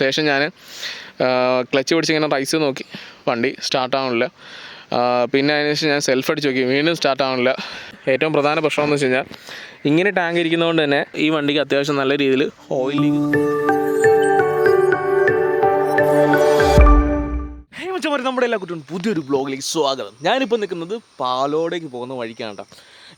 ശേഷം ഞാൻ ക്ലച്ച് പിടിച്ച് ഇങ്ങനെ റൈസ് നോക്കി. വണ്ടി സ്റ്റാർട്ടാവണില്ല പിന്നെ അതിന് ശേഷം ഞാൻ സെൽഫ് അടിച്ച് നോക്കി. വീണ്ടും സ്റ്റാർട്ട് ആവണില്ല. ഏറ്റവും പ്രധാന പ്രശ്നം എന്ന് വെച്ച് കഴിഞ്ഞാൽ ഇങ്ങനെ ടാങ്ക് ഇരിക്കുന്നതുകൊണ്ട് തന്നെ ഈ വണ്ടിക്ക് അത്യാവശ്യം നല്ല രീതിയിൽ ഓയിലിങ് ഹേ മച്ചമാരി നമ്മുടെ എല്ലാ കുട്ടികളും പുതിയൊരു ബ്ലോഗിലേക്ക് സ്വാഗതം. ഞാനിപ്പോൾ നിൽക്കുന്നത് പാലോടേക്ക് പോകുന്ന വഴിക്കാണ് കേട്ടോ.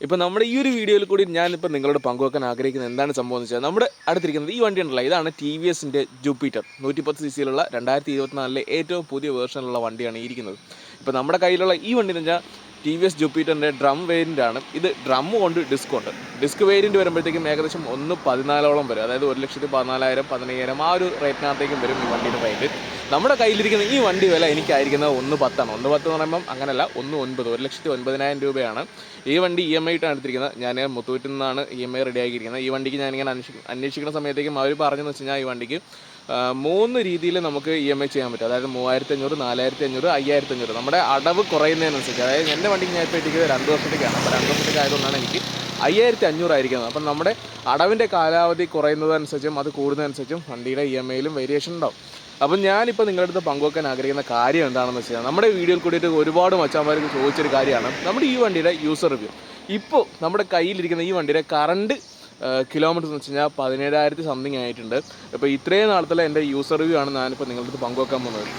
ഇപ്പോൾ നമ്മുടെ ഈ ഒരു വീഡിയോയിൽ കൂടി ഞാനിപ്പോൾ നിങ്ങളോട് പങ്കുവെക്കാൻ ആഗ്രഹിക്കുന്നത് എന്താണ് സംഭവം എന്ന് വെച്ചാൽ നമ്മുടെ അടുത്തിരിക്കുന്നത് ഈ വണ്ടി ഉണ്ടല്ലോ ഇതാണ് ടി വി എസിന്റെ ജൂപ്പിറ്റർ നൂറ്റിപ്പത്ത് സി സിയിലുള്ള രണ്ടായിരത്തി ഇരുപത്തിനാലിലെ ഏറ്റവും പുതിയ വേർഷനിലുള്ള വണ്ടിയാണ് ഇരിക്കുന്നത്. ഇപ്പോൾ നമ്മുടെ കയ്യിലുള്ള ഈ വണ്ടി എന്ന് വെച്ചാൽ ടി വി എസ് ജൂപ്പിറ്ററിന്റെ ഡ്രം വേരിയന്റ് ആണ്. ഇത് ഡ്രം കൊണ്ട് ഡിസ്ക് ഉണ്ട്. ഡിസ്ക് വേരിയന്റ് വരുമ്പോഴത്തേക്കും ഏകദേശം ഒന്ന് പതിനാലോളം വരും. അതായത് ഒരു ലക്ഷത്തി പതിനാലായിരം പതിനയ്യായിരം ആ ഒരു റേറ്റിനകത്തേക്കും വരും ഈ വണ്ടിയുടെ റേറ്റ് നമ്മുടെ കയ്യിലിരിക്കുന്ന ഈ വണ്ടി വില എനിക്കായിരിക്കുന്നത് ഒന്ന് പത്താണ്. ഒന്ന് പത്ത് എന്ന് പറയുമ്പം അങ്ങനെയല്ല ഒന്ന് ഒൻപത്. ഒരു ലക്ഷത്തി ഒൻപതിനായിരം രൂപയാണ്. ഈ വണ്ടി ഇ എം ഐ ഇട്ടാണ് എടുത്തിരിക്കുന്നത്. ഞാൻ മുത്തൂറ്റിൽ നിന്നാണ് ഇ എം ഐ റെഡി ആക്കിയിരിക്കുന്നത്. ഈ വണ്ടിക്ക് ഞാനിങ്ങനെ അന്വേഷിക്കും അന്വേഷിക്കുന്ന സമയത്തേക്കും അവർ പറഞ്ഞെന്ന് വെച്ച് കഴിഞ്ഞാൽ ഈ വണ്ടിക്ക് മൂന്ന് രീതിയിൽ നമുക്ക് ഇ എം ഐ ചെയ്യാൻ പറ്റും. അതായത് മൂവായിരത്തി അഞ്ഞൂറ് നാലായിരത്തി അഞ്ഞൂറ് അയ്യായിരത്തി അഞ്ഞൂറ് നമ്മുടെ അടവ് കുറയുന്നതിനനുസരിച്ച് അതായത് എന്റെ വണ്ടിക്ക് ഞാൻ ഇപ്പോൾ ഇട്ടിരിക്കുന്നത് രണ്ട് വർഷത്തേക്കാണ്. അപ്പോൾ രണ്ട് വർഷത്തേക്ക് ആയതുകൊണ്ടാണ് എനിക്ക് അയ്യായിരത്തി അഞ്ഞൂറായിരിക്കുന്നത് അപ്പം നമ്മുടെ അടവിന്റെ കാലാവധി കുറയുന്നതനുസരിച്ചും അത് കൂടുന്നതനുസരിച്ചും വണ്ടിയുടെ ഇ എം ഐയിലും വേരിയേഷൻ ഉണ്ടാവും. അപ്പം ഞാനിപ്പോൾ നിങ്ങളുടെ അടുത്ത് പങ്കുവെക്കാൻ ആഗ്രഹിക്കുന്ന കാര്യം എന്താണെന്ന് വെച്ചാൽ നമ്മുടെ വീഡിയോയിൽ കൂടിയിട്ട് ഒരുപാട് മച്ചാന്മാർക്ക് ചോദിച്ചൊരു കാര്യമാണ്. നമ്മുടെ ഈ വണ്ടിയുടെ യൂസർ റിവ്യൂ ഇപ്പോൾ നമ്മുടെ കയ്യിലിരിക്കുന്ന ഈ വണ്ടിയുടെ കറണ്ട് കിലോമീറ്റർ എന്ന് വെച്ച് കഴിഞ്ഞാൽ പതിനേഴായിരത്തി സംതിങ് ആയിട്ടുണ്ട്. അപ്പോൾ ഇത്രയും നാളത്തിലെ എന്റെ യൂസർ റിവ്യൂ ആണ് ഞാനിപ്പോൾ നിങ്ങളുടെ അടുത്ത് പങ്കുവെക്കാൻ പോകുന്നത്.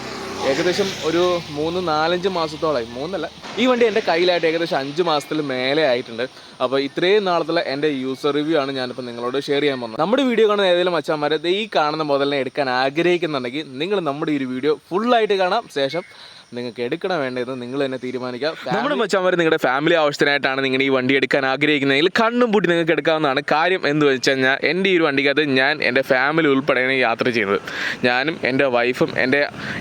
ഏകദേശം ഒരു മൂന്ന് നാലഞ്ച് മാസത്തോളമായി മൂന്നല്ല ഈ വണ്ടി എന്റെ കയ്യിലായിട്ട് ഏകദേശം അഞ്ച് മാസത്തിൽ മേലെ ആയിട്ടുണ്ട്. അപ്പോൾ ഇത്രയും നാളത്തുള്ള എന്റെ യൂസർ റിവ്യൂ ആണ് ഞാനിപ്പോൾ നിങ്ങളോട് ഷെയർ ചെയ്യാൻ പോകുന്നത്. നമ്മുടെ വീഡിയോ കാണുന്ന ഏതെങ്കിലും അച്ഛന്മാരെ ഈ കാണുന്ന മുതലിനെ എടുക്കാൻ ആഗ്രഹിക്കുന്നുണ്ടെങ്കിൽ നിങ്ങൾ നമ്മുടെ ഈ ഒരു വീഡിയോ ഫുള്ളായിട്ട് കാണാം. ശേഷം നിങ്ങൾക്ക് എടുക്കണം വേണ്ടത് നിങ്ങൾ തന്നെ തീരുമാനിക്കാം നമ്മുടെ മച്ചാമാർ നിങ്ങളുടെ ഫാമിലി ആവശ്യത്തിനായിട്ടാണ് നിങ്ങൾ ഈ വണ്ടി എടുക്കാൻ ആഗ്രഹിക്കുന്നതെങ്കിൽ കണ്ണും പൂട്ടി നിങ്ങൾക്ക് എടുക്കാവുന്നതാണ്. കാര്യം എന്ന് വെച്ച് കഴിഞ്ഞാൽ എന്റെ ഈ ഒരു വണ്ടിക്കകത്ത് ഞാൻ എന്റെ ഫാമിലി ഉൾപ്പെടെയാണ് യാത്ര ചെയ്യുന്നത്. ഞാനും എന്റെ വൈഫും എന്റെ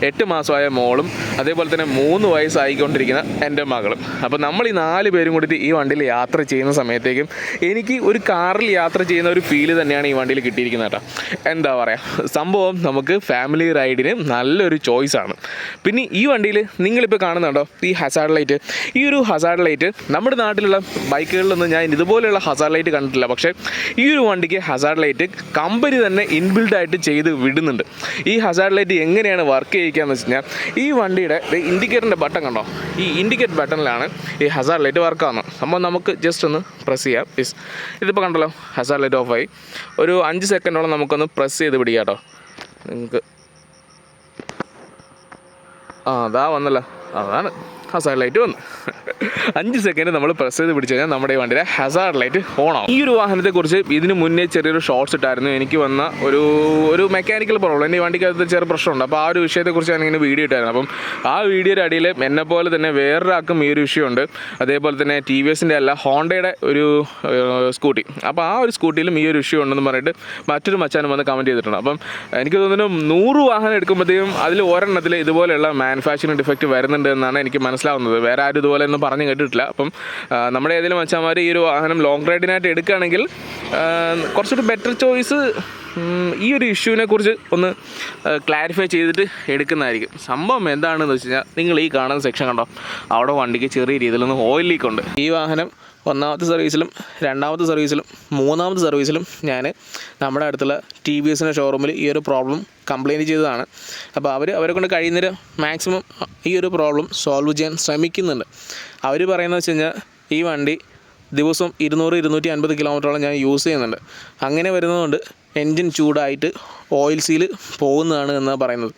എട്ട് മാസമായ മോളും അതേപോലെ തന്നെ മൂന്ന് വയസ്സായിക്കൊണ്ടിരിക്കുന്ന എന്റെ മകളും. അപ്പോൾ നമ്മൾ ഈ നാല് പേരും കൂടി ഈ വണ്ടിയിൽ യാത്ര ചെയ്യുന്ന സമയത്തേക്കും എനിക്ക് ഒരു കാറിൽ യാത്ര ചെയ്യുന്ന ഒരു ഫീൽ തന്നെയാണ് ഈ വണ്ടിയിൽ കിട്ടിയിരിക്കുന്നത് കേട്ടോ. എന്താ പറയുക സംഭവം നമുക്ക് ഫാമിലി റൈഡിന് നല്ലൊരു ചോയ്സാണ് പിന്നെ ഈ വണ്ടിയിൽ നിങ്ങളിപ്പോൾ കാണുന്നുണ്ടോ ഈ ഹസാർഡ് ലൈറ്റ് ഈ ഒരു ഹസാർഡ് ലൈറ്റ് നമ്മുടെ നാട്ടിലുള്ള ബൈക്കുകളിലൊന്നും ഞാൻ ഇതുപോലെയുള്ള ഹസാർഡ് ലൈറ്റ് കണ്ടിട്ടില്ല. പക്ഷേ ഈ ഒരു വണ്ടിക്ക് ഹസാർഡ് ലൈറ്റ് കമ്പനി തന്നെ ഇൻബിൽഡ് ആയിട്ട് ചെയ്ത് വിടുന്നുണ്ട്. ഈ ഹസാർഡ് ലൈറ്റ് എങ്ങനെയാണ് വർക്ക് ചെയ്യിക്കുകയെന്ന് വെച്ച് കഴിഞ്ഞാൽ ഈ വണ്ടിയുടെ ഇൻഡിക്കേറ്ററിന്റെ ബട്ടൺ കണ്ടോ ഈ ഇൻഡിക്കേറ്റ് ബട്ടണിലാണ് ഈ ഹസാർഡ് ലൈറ്റ് വർക്ക് ആവുന്നത്. അപ്പോൾ നമുക്ക് ജസ്റ്റ് ഒന്ന് പ്രസ് ചെയ്യാം. പ്ലീസ് ഇതിപ്പോൾ കണ്ടല്ലോ ഹസാർഡ് ലൈറ്റ് ഓഫായി ഒരു അഞ്ച് സെക്കൻഡോളം നമുക്കൊന്ന് പ്രസ് ചെയ്ത് പിടിക്കാം കേട്ടോ. നിങ്ങൾക്ക് ആ അതാ വന്നല്ലോ. അതാണ്. ഹസാർഡ് ലൈറ്റ് വന്നു. അഞ്ച് സെക്കൻഡ് നമ്മൾ പ്രസ് ചെയ്ത് പിടിച്ചു കഴിഞ്ഞാൽ നമ്മുടെ ഈ വണ്ടിയുടെ ഹസാർഡ് ലൈറ്റ് ആവും. ഈ ഒരു വാഹനത്തെക്കുറിച്ച് ഇതിന് മുന്നേ ചെറിയൊരു ഷോർട്സ് ഇട്ടായിരുന്നു. എനിക്ക് വന്ന ഒരു ഒരു മെക്കാനിക്കൽ പ്രോബ്ലം എന്റെ വണ്ടിക്കകത്ത് ചെറിയ പ്രശ്നമുണ്ട്. അപ്പോൾ ആ ഒരു വിഷയത്തെക്കുറിച്ച് ഞാൻ ഇങ്ങനെ വീഡിയോ ഇട്ടായിരുന്നു. അപ്പം ആ വീഡിയോയുടെ അടിയിൽ എന്നെ പോലെ തന്നെ വേറൊരാൾക്കും ഈ ഒരു വിഷയമുണ്ട് അതേപോലെ തന്നെ ടി വി എസിന്റെ അല്ല ഹോണ്ടയുടെ ഒരു സ്കൂട്ടി അപ്പോൾ ആ ഒരു സ്കൂട്ടിയിലും ഈ ഒരു വിഷയം ഉണ്ടെന്ന് പറഞ്ഞിട്ട് മറ്റൊരു മച്ചാനും വന്ന് കമന്റ് ചെയ്തിട്ടുണ്ട്. അപ്പം എനിക്ക് തോന്നുന്നു നൂറ് വാഹനം എടുക്കുമ്പോഴത്തേക്കും അതിൽ ഒരെണ്ണത്തിൽ ഇതുപോലെയുള്ള മാനുഫാക്ചറിങ് ഡിഫക്റ്റ് വരുന്നുണ്ട് എന്നാണ് എനിക്ക് മനസ്സിലാവുന്നത്. വേറെ ആരും ഇതുപോലെ ഒന്നും പറഞ്ഞു കേട്ടിട്ടില്ല. അപ്പം നമ്മുടെ ഏതെങ്കിലും മച്ചാന്മാർ ഈ ഒരു വാഹനം ലോങ് റൈഡിനായിട്ട് എടുക്കുകയാണെങ്കിൽ കുറച്ചൊരു ബെറ്റർ ചോയ്സ് ഈ ഒരു ഇഷ്യൂവിനെ കുറിച്ച് ഒന്ന് ക്ലാരിഫൈ ചെയ്തിട്ട് എടുക്കുന്നതായിരിക്കും. സംഭവം എന്താണെന്ന് വെച്ച് കഴിഞ്ഞാൽ നിങ്ങൾ ഈ കാണുന്ന സെക്ഷൻ കണ്ടോ? അവിടെ വണ്ടിക്ക് ചെറിയ രീതിയിലൊന്ന് ഓയിൽ ലീക്ക് ഉണ്ട്. ഈ വാഹനം ഒന്നാമത്തെ സർവീസിലും രണ്ടാമത്തെ സർവീസിലും മൂന്നാമത്തെ സർവീസിലും ഞാൻ നമ്മുടെ അടുത്തുള്ള ടി വി എസിന്റെ ഷോറൂമിൽ ഈ ഒരു പ്രോബ്ലം കംപ്ലയിന്റ് ചെയ്തതാണ്. അപ്പോൾ അവർ അവരെ കൊണ്ട് കഴിയുന്നൊരു മാക്സിമം ഈ ഒരു പ്രോബ്ലം സോൾവ് ചെയ്യാൻ ശ്രമിക്കുന്നുണ്ട്. അവർ പറയുന്നത് വെച്ച് കഴിഞ്ഞാൽ ഈ വണ്ടി ദിവസം ഇരുന്നൂറ് ഇരുന്നൂറ്റി അൻപത് കിലോമീറ്ററോളം ഞാൻ യൂസ് ചെയ്യുന്നുണ്ട്. അങ്ങനെ വരുന്നതുകൊണ്ട് എൻജിൻ ചൂടായിട്ട് ഓയിൽ സീൽ പോകുന്നതാണ് എന്നാണ് പറയുന്നത്.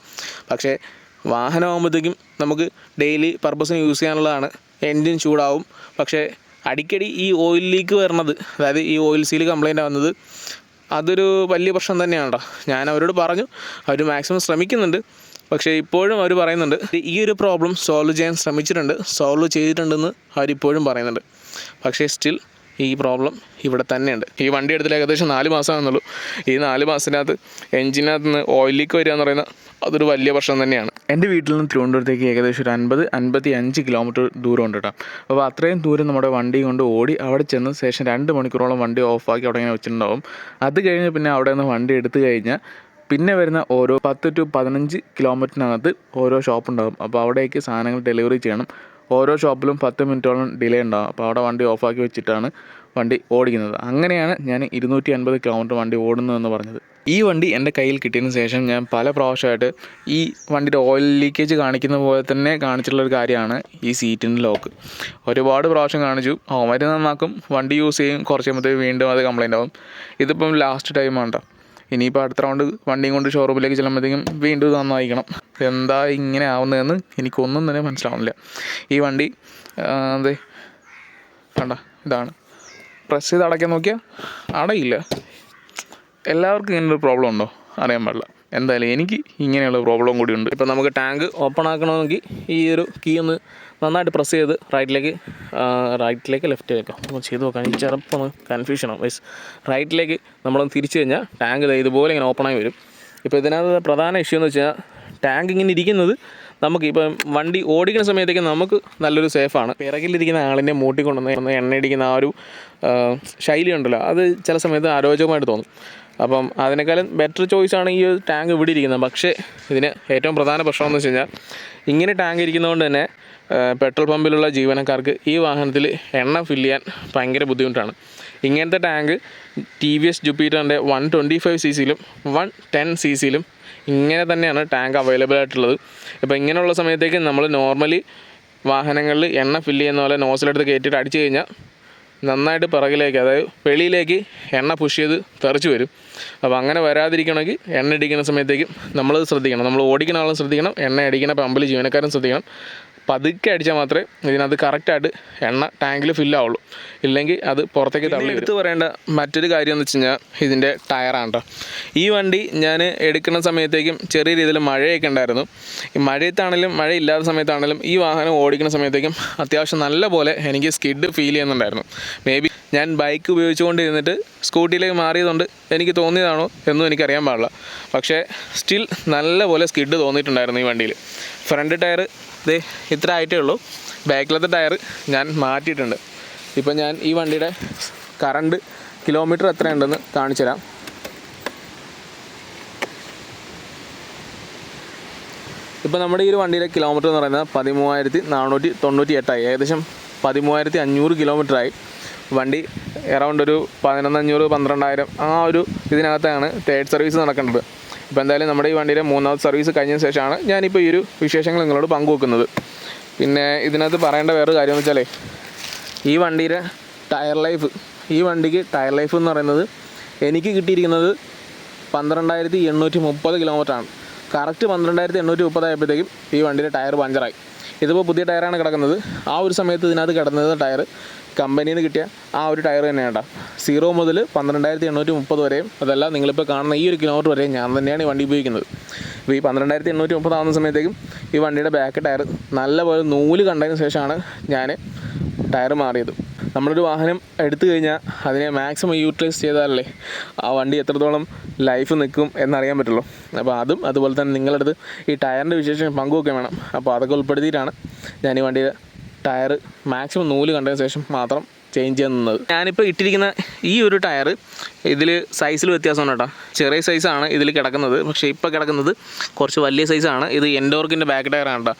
പക്ഷേ വാഹനമാകുമ്പോഴത്തേക്കും നമുക്ക് ഡെയിലി പർപ്പസിന് യൂസ് ചെയ്യാനുള്ളതാണ്. എൻജിൻ ചൂടാവും. പക്ഷേ അടിക്കടി ഈ ഓയിൽ ലീക്ക് വരണത് അതായത് ഈ ഓയിൽ സീൽ കംപ്ലൈന്റ് ആവുന്നത് അതൊരു വലിയ പ്രശ്നം തന്നെയാണ് കേട്ടോ ഞാൻ അവരോട് പറഞ്ഞു അവർ മാക്സിമം ശ്രമിക്കുന്നുണ്ട്. പക്ഷേ ഇപ്പോഴും അവർ പറയുന്നുണ്ട് ഈ ഒരു പ്രോബ്ലം സോൾവ് ചെയ്യാൻ ശ്രമിച്ചിട്ടുണ്ട് സോൾവ് ചെയ്തിട്ടുണ്ടെന്ന് അവരിപ്പോഴും പറയുന്നുണ്ട്. പക്ഷേ സ്റ്റിൽ ഈ പ്രോബ്ലം ഇവിടെ തന്നെയുണ്ട്. ഈ വണ്ടി എടുത്തിട്ട് ഏകദേശം നാല് മാസമാണെന്നുള്ളൂ. ഈ നാല് മാസത്തിനകത്ത് എൻജിനകത്ത് നിന്ന് ഓയിൽ ലീക്ക് വരിക എന്ന് പറയുന്നത് അതൊരു വലിയ പ്രശ്നം തന്നെയാണ്. എന്റെ വീട്ടിൽ നിന്ന് തിരുവനന്തപുരത്തേക്ക് ഏകദേശം ഒരു അൻപത് അൻപത്തി അഞ്ച് കിലോമീറ്റർ ദൂരം ഉണ്ട് കേട്ടോ. അപ്പോൾ അത്രയും ദൂരം നമ്മുടെ വണ്ടി കൊണ്ട് ഓടി അവിടെ ചെന്ന് ശേഷം രണ്ട് മണിക്കൂറോളം വണ്ടി ഓഫാക്കി അവിടെ ഇങ്ങനെ വെച്ചിട്ടുണ്ടാവും. അത് കഴിഞ്ഞ് പിന്നെ അവിടെ നിന്ന് വണ്ടി എടുത്തു കഴിഞ്ഞാൽ പിന്നെ വരുന്ന ഓരോ പത്ത് ടു പതിനഞ്ച് കിലോമീറ്ററിനകത്ത് ഓരോ ഷോപ്പ് ഉണ്ടാകും അപ്പോൾ അവിടേക്ക് സാധനങ്ങൾ ഡെലിവറി ചെയ്യണം. ഓരോ ഷോപ്പിലും പത്ത് മിനിറ്റോളം ഡിലേ ഉണ്ടാകും അപ്പോൾ അവിടെ വണ്ടി ഓഫാക്കി വെച്ചിട്ടാണ് വണ്ടി ഓടിക്കുന്നത്. അങ്ങനെയാണ് ഞാൻ ഇരുന്നൂറ്റി അൻപത് കിലോമീറ്റർ വണ്ടി ഓടുന്നതെന്ന് പറഞ്ഞത്. ഈ വണ്ടി എന്റെ കയ്യിൽ കിട്ടിയതിന് ശേഷം ഞാൻ പല പ്രാവശ്യമായിട്ട് ഈ വണ്ടിയുടെ ഓയിൽ ലീക്കേജ് കാണിക്കുന്ന പോലെ തന്നെ കാണിച്ചിട്ടുള്ളൊരു കാര്യമാണ് ഈ സീറ്റിന്റെ ലോക്ക് ഒരുപാട് പ്രാവശ്യം കാണിച്ചു. അവന്മാർ നന്നാക്കും. വണ്ടി യൂസ് ചെയ്യും. കുറച്ച് കഴിയുമ്പോഴത്തേക്ക് വീണ്ടും അത് കംപ്ലൈന്റ് ആവും. ഇതിപ്പം ലാസ്റ്റ് ടൈമാണ് കേട്ടോ ഇനിയിപ്പോൾ അടുത്ത റൗണ്ട് വണ്ടിയും കൊണ്ട് ഷോറൂമിലേക്ക് ചെല്ലുമ്പോഴത്തേക്കും വീണ്ടും ഇത് നന്നായിക്കണം എന്താ ഇങ്ങനെ ആവുന്നതെന്ന് എനിക്കൊന്നും തന്നെ മനസ്സിലാവുന്നില്ല. ഈ വണ്ടി അതെ കണ്ട ഇതാണ്. പ്രസ് ചെയ്ത് അടയ്ക്കാൻ നോക്കിയാൽ അടയില്ല. എല്ലാവർക്കും ഇങ്ങനൊരു പ്രോബ്ലം ഉണ്ടോ? അറിയാൻ പാടില്ല. എന്തായാലും എനിക്ക് ഇങ്ങനെയുള്ള പ്രോബ്ലം കൂടി ഉണ്ട്. ഇപ്പോൾ നമുക്ക് ടാങ്ക് ഓപ്പൺ ആക്കണമെങ്കിൽ ഈ ഒരു കീ ഒന്ന് നന്നായിട്ട് പ്രസ് ചെയ്ത് റൈറ്റിലേക്ക് റൈറ്റിലേക്ക് ലെഫ്റ്റിലേക്ക് ഒന്ന് ചെയ്ത് നോക്കാം. എനിക്ക് ചിലപ്പോൾ കൺഫ്യൂഷനാണ് വൈസ് റൈറ്റിലേക്ക് നമ്മളൊന്ന് തിരിച്ചു കഴിഞ്ഞാൽ ടാങ്ക് ഇതുപോലെ ഇങ്ങനെ ആയി വരും. ഇപ്പോൾ ഇതിനകത്ത് പ്രധാന ഇഷ്യൂ എന്ന് വെച്ചാൽ ടാങ്ക് ഇങ്ങനെ ഇരിക്കുന്നത് നമുക്ക് ഇപ്പം വണ്ടി ഓടിക്കുന്ന സമയത്തേക്ക് നമുക്ക് നല്ലൊരു സേഫാണ് പിറകിലിരിക്കുന്ന ആളിനെ മൂട്ടിക്കൊണ്ടുവന്ന് എണ്ണയടിക്കുന്ന ആ ഒരു ശൈലി ഉണ്ടല്ലോ. അത് ചില സമയത്ത് അരോചകമായിട്ട് തോന്നും. അപ്പം അതിനേക്കാളും ബെറ്റർ ചോയ്സാണ് ഈ ഒരു ടാങ്ക് ഇവിടെ ഇരിക്കുന്നത്. പക്ഷേ ഇതിന് ഏറ്റവും പ്രധാന പ്രശ്നം എന്ന് വെച്ച് കഴിഞ്ഞാൽ ഇങ്ങനെ ടാങ്ക് ഇരിക്കുന്നതുകൊണ്ട് തന്നെ പെട്രോൾ പമ്പിലുള്ള ജീവനക്കാർക്ക് ഈ വാഹനത്തിൽ എണ്ണ ഫില്ല് ചെയ്യാൻ ഭയങ്കര ബുദ്ധിമുട്ടാണ്. ഇങ്ങനത്തെ ടാങ്ക് ടി വി എസ് ജുപ്പീറ്ററിന്റെ വൺ ട്വന്റി ഫൈവ് സി സിയിലും വൺ ടെൻ സി സിയിലും ഇങ്ങനെ തന്നെയാണ് ടാങ്ക് അവൈലബിൾ ആയിട്ടുള്ളത്. ഇപ്പോൾ ഇങ്ങനെയുള്ള സമയത്തേക്ക് നമ്മൾ നോർമലി വാഹനങ്ങളിൽ എണ്ണ ഫില്ല് ചെയ്യുന്ന പോലെ നോസിലെടുത്ത് കയറ്റിയിട്ട് അടിച്ചു കഴിഞ്ഞാൽ നന്നായിട്ട് പിറകിലേക്ക് അതായത് വെളിയിലേക്ക് എണ്ണ പുഷ് ചെയ്ത് തെറിച്ച് വരും. അപ്പോൾ അങ്ങനെ വരാതിരിക്കണമെങ്കിൽ എണ്ണ അടിക്കുന്ന സമയത്തേക്കും നമ്മളത് ശ്രദ്ധിക്കണം. നമ്മൾ ഓടിക്കുന്ന ആളും ശ്രദ്ധിക്കണം എണ്ണ അടിക്കുന്ന പമ്പിൽ ജീവനക്കാരും ശ്രദ്ധിക്കണം. പതുക്കെ അടിച്ചാൽ മാത്രമേ ഇതിനകത്ത് കറക്റ്റായിട്ട് എണ്ണ ടാങ്കിൽ ഫില്ലാവുള്ളൂ ഇല്ലെങ്കിൽ അത് പുറത്തേക്ക് തള്ളി എടുത്ത് പറയേണ്ട മറ്റൊരു കാര്യം എന്ന് വെച്ച് കഴിഞ്ഞാൽ ഇതിന്റെ ടയറാണ് കേട്ടോ ഈ വണ്ടി ഞാൻ എടുക്കുന്ന സമയത്തേക്കും ചെറിയ രീതിയിൽ മഴയൊക്കെ ഉണ്ടായിരുന്നു. ഈ മഴയത്താണെങ്കിലും മഴ ഇല്ലാത്ത സമയത്താണെങ്കിലും ഈ വാഹനം ഓടിക്കുന്ന സമയത്തേക്കും അത്യാവശ്യം നല്ല പോലെ എനിക്ക് സ്കിഡ് ഫീൽ ചെയ്യുന്നുണ്ടായിരുന്നു. മേ ബി ഞാൻ ബൈക്ക് ഉപയോഗിച്ചുകൊണ്ടിരുന്നിട്ട് സ്കൂട്ടിയിലേക്ക് മാറിയതുകൊണ്ട് എനിക്ക് തോന്നിയതാണോ എന്നും എനിക്കറിയാൻ പാടില്ല. പക്ഷേ സ്റ്റിൽ നല്ല പോലെ സ്കിഡ് തോന്നിയിട്ടുണ്ടായിരുന്നു ഈ വണ്ടിയിൽ. ഫ്രണ്ട് ടയർ ദേ ഇത്ര ആയിട്ടേ ഉള്ളൂ. ബാക്കിലത്തെ ടയർ ഞാൻ മാറ്റിയിട്ടുണ്ട്. ഇപ്പം ഞാൻ ഈ വണ്ടിയുടെ കറണ്ട് കിലോമീറ്റർ എത്രയുണ്ടെന്ന് കാണിച്ചു തരാം. ഇപ്പോൾ നമ്മുടെ ഈ ഒരു വണ്ടിയുടെ കിലോമീറ്റർ എന്ന് പറയുന്നത് പതിമൂവായിരത്തി നാനൂറ്റി തൊണ്ണൂറ്റി എട്ടായി ഏകദേശം പതിമൂവായിരത്തി അഞ്ഞൂറ് കിലോമീറ്ററായി വണ്ടി അറൗണ്ട് ഒരു പതിനൊന്നഞ്ഞൂറ് പന്ത്രണ്ടായിരം ആ ഒരു ഇതിനകത്താണ് തേർഡ് സർവീസ് നടക്കേണ്ടത് ഇപ്പോൾ എന്തായാലും നമ്മുടെ ഈ വണ്ടിയുടെ മൂന്നാമത്തെ സർവീസ് കഴിഞ്ഞതിന് ശേഷമാണ് ഞാനിപ്പോൾ ഈ ഒരു വിശേഷങ്ങൾ നിങ്ങളോട് പങ്കുവെക്കുന്നത്. പിന്നെ ഇതിനകത്ത് പറയേണ്ട വേറൊരു കാര്യം എന്ന് വെച്ചാലേ ഈ വണ്ടിയുടെ ടയർ ലൈഫ് ഈ വണ്ടിക്ക് ടയർ ലൈഫ് എന്ന് പറയുന്നത് എനിക്ക് കിട്ടിയിരിക്കുന്നത് പന്ത്രണ്ടായിരത്തി എണ്ണൂറ്റി മുപ്പത് കിലോമീറ്ററാണ് കറക്റ്റ് പന്ത്രണ്ടായിരത്തി എണ്ണൂറ്റി മുപ്പതായപ്പോഴത്തേക്കും ഈ വണ്ടിയുടെ ടയർ പഞ്ചറായി. ഇതിപ്പോൾ പുതിയ ടയറാണ് കിടക്കുന്നത്. ആ ഒരു സമയത്ത് ഇതിനകത്ത് കിടന്നത് ടയർ കമ്പനിയിൽ നിന്ന് കിട്ടിയ ആ ഒരു ടയർ തന്നെയാണ് സീറോ മുതൽ പന്ത്രണ്ടായിരത്തി എണ്ണൂറ്റി മുപ്പത് വരെയും അതല്ല നിങ്ങളിപ്പോൾ കാണുന്ന ഈ ഒരു കിലോമീറ്റർ വരെയും ഞാൻ തന്നെയാണ് ഈ വണ്ടി ഉപയോഗിക്കുന്നത്. ഇപ്പോൾ ഈ പന്ത്രണ്ടായിരത്തി എണ്ണൂറ്റി മുപ്പത് ആവുന്ന സമയത്തേക്കും ഈ വണ്ടിയുടെ ബാക്ക് ടയർ നല്ലപോലെ നൂൽ കണ്ടതിന് ശേഷമാണ് ഞാൻ ടയർ മാറിയത്. നമ്മളൊരു വാഹനം എടുത്തു കഴിഞ്ഞാൽ അതിനെ മാക്സിമം യൂട്ടിലൈസ് ചെയ്താലല്ലേ ആ വണ്ടി എത്രത്തോളം ലൈഫ് നിൽക്കും എന്നറിയാൻ പറ്റുള്ളൂ. അപ്പോൾ അതും അതുപോലെ തന്നെ നിങ്ങളുടെ അടുത്ത് ഈ ടയറിന്റെ വിശേഷം പങ്കുവെക്കാൻ വേണം. അപ്പോൾ അതൊക്കെ ഉൾപ്പെടുത്തിയിട്ടാണ് ഞാൻ ഈ വണ്ടിയുടെ ടയർ മാക്സിമം നൂൽ കണ്ടതിന് ശേഷം മാത്രം ചേഞ്ച് ചെയ്യാൻ നിന്നത്. ഞാനിപ്പോൾ ഇട്ടിരിക്കുന്ന ഈ ഒരു ടയർ ഇതിൽ സൈസിൽ വ്യത്യാസമാണ് കേട്ടോ. ചെറിയ സൈസാണ് ഇതിൽ കിടക്കുന്നത്. പക്ഷേ ഇപ്പോൾ കിടക്കുന്നത് കുറച്ച് വലിയ സൈസാണ് ഇത് എൻഡോർക്കിന്റെ ബാക്ക് ടയറാണ് കേട്ടോ.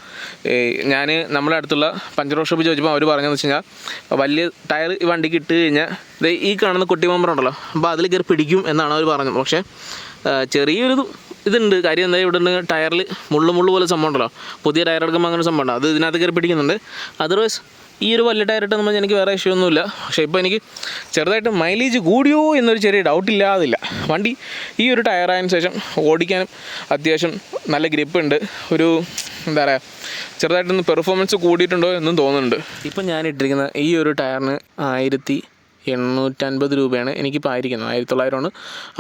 ഞാൻ നമ്മുടെ അടുത്തുള്ള പഞ്ചർ ഷോപ്പ് ചോദിച്ചപ്പോൾ അവർ പറഞ്ഞതെന്ന് വെച്ച് കഴിഞ്ഞാൽ വലിയ ടയർ ഈ വണ്ടിക്ക് ഇട്ട് കഴിഞ്ഞാൽ ഈ കാണുന്ന കുട്ടി മെമ്പർ ഉണ്ടല്ലോ അപ്പോൾ അതിൽ കയറി പിടിക്കും എന്നാണ് അവർ പറഞ്ഞത്. പക്ഷേ ചെറിയൊരു ഇതുണ്ട്. കാര്യം എന്താ ഇവിടെ ഉണ്ട് ടയറിൽ മുള്ളു മുള്ളു പോലെ സംഭവം ഉണ്ടല്ലോ. പുതിയ ടയർ എടുക്കുമ്പോൾ അങ്ങനെ സംഭവം അത് ഇതിനകത്ത് കയറി പിടിക്കുന്നുണ്ട്. അതർവൈസ് ഈ ഒരു വലിയ ടയർ ഇട്ടെന്ന് പറഞ്ഞാൽ എനിക്ക് വേറെ ഇഷ്യൂ ഒന്നുമില്ല. പക്ഷേ ഇപ്പോൾ എനിക്ക് ചെറുതായിട്ട് മൈലേജ് കൂടിയോ എന്നൊരു ചെറിയ ഡൗട്ട് ഇല്ലാതില്ല. വണ്ടി ഈ ഒരു ടയർ ടയറായതിനു ശേഷം ഓടിക്കാനും അത്യാവശ്യം നല്ല ഗ്രിപ്പ് ഉണ്ട്. ഒരു എന്താ പറയുക ചെറുതായിട്ടൊന്ന് പെർഫോമൻസ് കൂടിയിട്ടുണ്ടോ എന്നും തോന്നുന്നുണ്ട്. ഇപ്പം ഞാൻ ഇട്ടിരിക്കുന്ന ഈ ഒരു ടയറിന് ആയിരത്തി എണ്ണൂറ്റൻപത് രൂപയാണ് എനിക്കിപ്പോൾ ആയിരിക്കുന്നത്. ആയിരത്തി തൊള്ളായിരമാണ്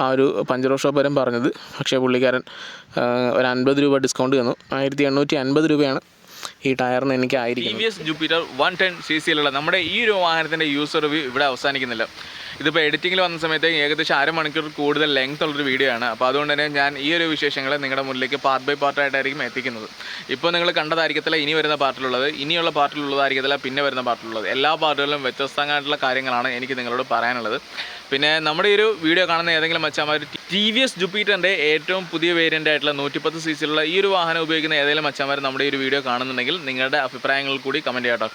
ആ ഒരു പഞ്ചർ ഷോപ്പ് വരെ പറഞ്ഞത്. പക്ഷേ പുള്ളിക്കാരൻ ഒരു അൻപത് രൂപ ഡിസ്കൗണ്ട് തന്നു. ആയിരത്തി എണ്ണൂറ്റി അൻപത് രൂപയാണ് ഈ ടയറിന് എനിക്ക് ആയിരിക്കും ജൂപ്പിറ്റർ വൺ ടെൻ സി സിയിലുള്ള നമ്മുടെ ഈ ഒരു വാഹനത്തിന്റെ യൂസർ ഇവിടെ അവസാനിക്കുന്നില്ല. ഇതിപ്പോൾ എഡിറ്റിങ്ങിൽ വന്ന സമയത്ത് ഏകദേശം അരമണിക്കൂർ കൂടുതൽ ലെങ്ത് ഉള്ളൊരു വീഡിയോ ആണ്. അപ്പോൾ അതുകൊണ്ട് തന്നെ ഞാൻ ഈ ഒരു വിശേഷങ്ങൾ നിങ്ങളുടെ മുന്നിലേക്ക് പാർട്ട് ബൈ പാർട്ടായിട്ടായിരിക്കും എത്തിക്കുന്നത്. ഇപ്പോൾ നിങ്ങൾ കണ്ടതായിരിക്കത്തില്ല ഇനി വരുന്ന പാർട്ടിലുള്ളത്. ഇനിയുള്ള പാർട്ടിലുള്ളതായിരിക്കത്തില്ല പിന്നെ വരുന്ന പാർട്ടിലുള്ളത്. എല്ലാ പാർട്ടുകളിലും വ്യത്യസ്തമായിട്ടുള്ള കാര്യങ്ങളാണ് എനിക്ക് നിങ്ങളോട് പറയാനുള്ളത്. പിന്നെ നമ്മുടെ ഈ ഒരു വീഡിയോ കാണുന്ന ഏതെങ്കിലും മച്ചാമാർ ടി വി എസ് ജുപ്പീറ്ററിന്റെ ഏറ്റവും പുതിയ വേരിയന്റ് ആയിട്ടുള്ള നൂറ്റിപ്പത്ത് സി സിയിലുള്ള ഈ ഒരു വാഹനം ഉപയോഗിക്കുന്ന ഏതെങ്കിലും മച്ചാമാർ നമ്മുടെ ഈ ഒരു വീഡിയോ കാണുന്നുണ്ടെങ്കിൽ നിങ്ങളുടെ അഭിപ്രായങ്ങൾ കൂടി കമന്റ് ചെയ്യാം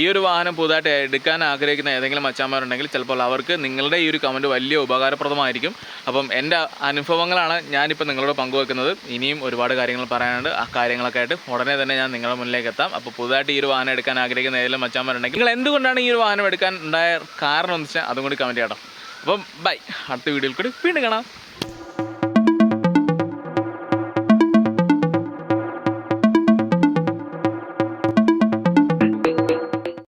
ഈ ഒരു വാഹനം പുതുതായിട്ട് എടുക്കാൻ ആഗ്രഹിക്കുന്ന ഏതെങ്കിലും അച്ഛന്മാരുണ്ടെങ്കിൽ ചിലപ്പോൾ അവർക്ക് നിങ്ങളുടെ ഈ ഒരു കമന്റ് വലിയ ഉപകാരപ്രദമായിരിക്കും. അപ്പം എന്റെ അനുഭവങ്ങളാണ് ഞാനിപ്പോൾ നിങ്ങളോട് പങ്കുവെക്കുന്നത്. ഇനിയും ഒരുപാട് കാര്യങ്ങൾ പറയാനുണ്ട്. ആ കാര്യങ്ങളൊക്കെ ആയിട്ട് ഉടനെ തന്നെ ഞാൻ നിങ്ങളുടെ മുന്നിലേക്ക് എത്താം. അപ്പോൾ പുതുതായിട്ട് ഈ ഒരു വാഹനം എടുക്കാൻ ആഗ്രഹിക്കുന്ന ഏതെങ്കിലും അച്ഛന്മാരുണ്ടെങ്കിൽ നിങ്ങൾ എന്തുകൊണ്ടാണ് ഈ ഒരു വാഹനം എടുക്കാൻ ഉണ്ടായ കാരണം എന്ന് വെച്ചാൽ അതും കൂടി കമന്റ് ചെയ്യണം അപ്പം ബൈ അടുത്ത വീഡിയോയിൽ കൂടി വീണ്ടും കാണാം.